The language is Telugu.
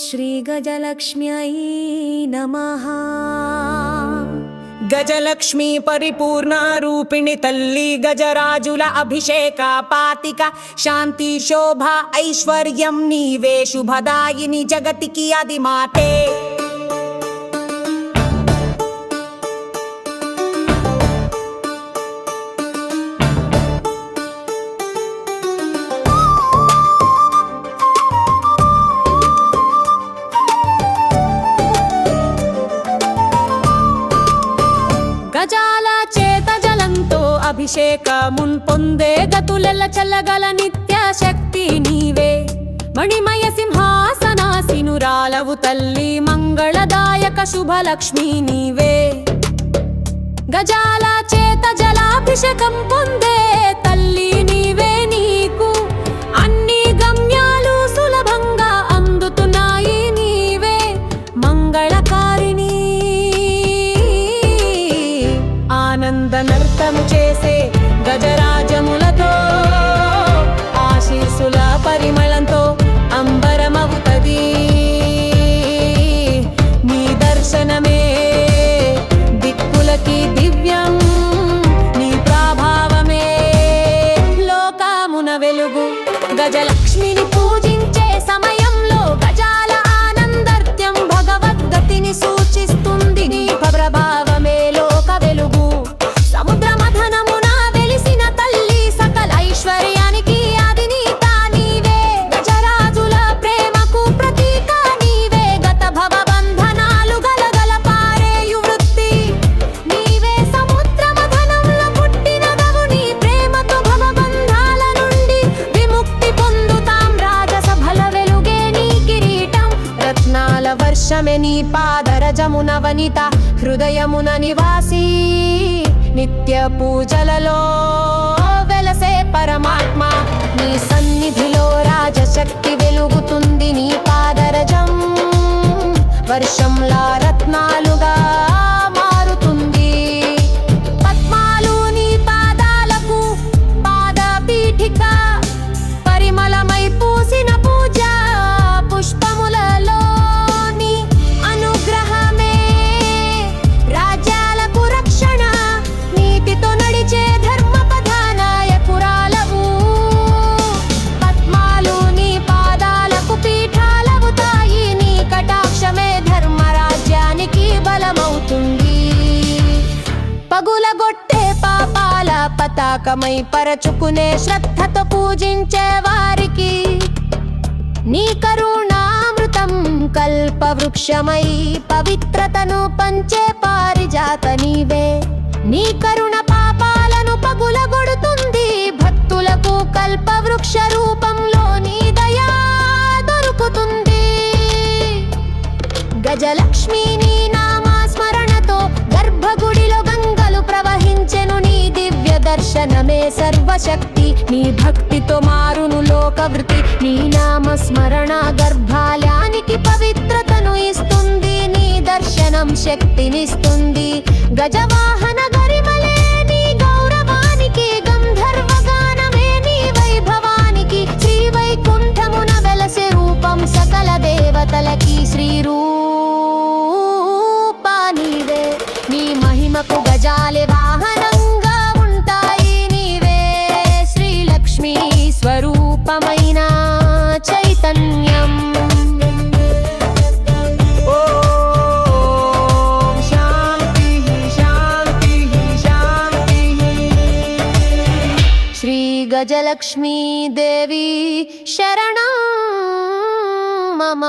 श्रीगजलक्ष्म्यै नमः। गजलक्ष्मी परिपूर्णारूपिणि तल्ली गजराजुल अभिषेका पातिका। शान्ति शोभा ऐश्वर्यं नीवे शुभदायिनि जगति कियादिमाते अधिमाथे అభిషేకమున్ పొందే గతులెల్ల చల్లగల నిత్య శక్తి నీవే. మణిమయ సింహాసనాసినురాలవు తల్లి మంగళదాయక శుభలక్ష్మి నీవే. గజాల చేత జలాభిషేకం పొందే ఆనంద చేసే గజరాజములతో ఆశీసుల పరిమళంతో వర్షమే నీ పాదరజమున వనిత హృదయమున నివాసి నిత్య పూజలలో వెలసే పరమాత్మ పగులగొట్టే పాపాల పతాకమై పరచుకునే శ్రద్ధతో పూజించే వారికి నీ కరుణామృతం కల్పవృక్షమై పవిత్రతను పంచే పారిజాత నీవే. నీ కరుణ పాపాలను పగులగొడుతుంది భక్తులకు కల్పవృక్ష రూపంలో నీ దయా దొరుకుతుంది. గజలక్ష్మి దర్శనమే సర్వశక్తి. నీ భక్తితో మారును లోకవృతి నీ నామస్మరణ గర్భాలయానికి పవిత్రతను ఇస్తుంది. నీ దర్శనం శక్తినిస్తుంది. గజవాహన గరిమలే నీ గౌరవానికి గంధర్వగానమే నీ వైభవానికి. శ్రీ వైకుంఠమున వెలసే రూపం సకల దేవతలకి శ్రీ నీ మహిమకు గజాలే ಗಜಲಕ್ಷ್ಮೀ ದೇವಿ ಶರಣ ಮಮ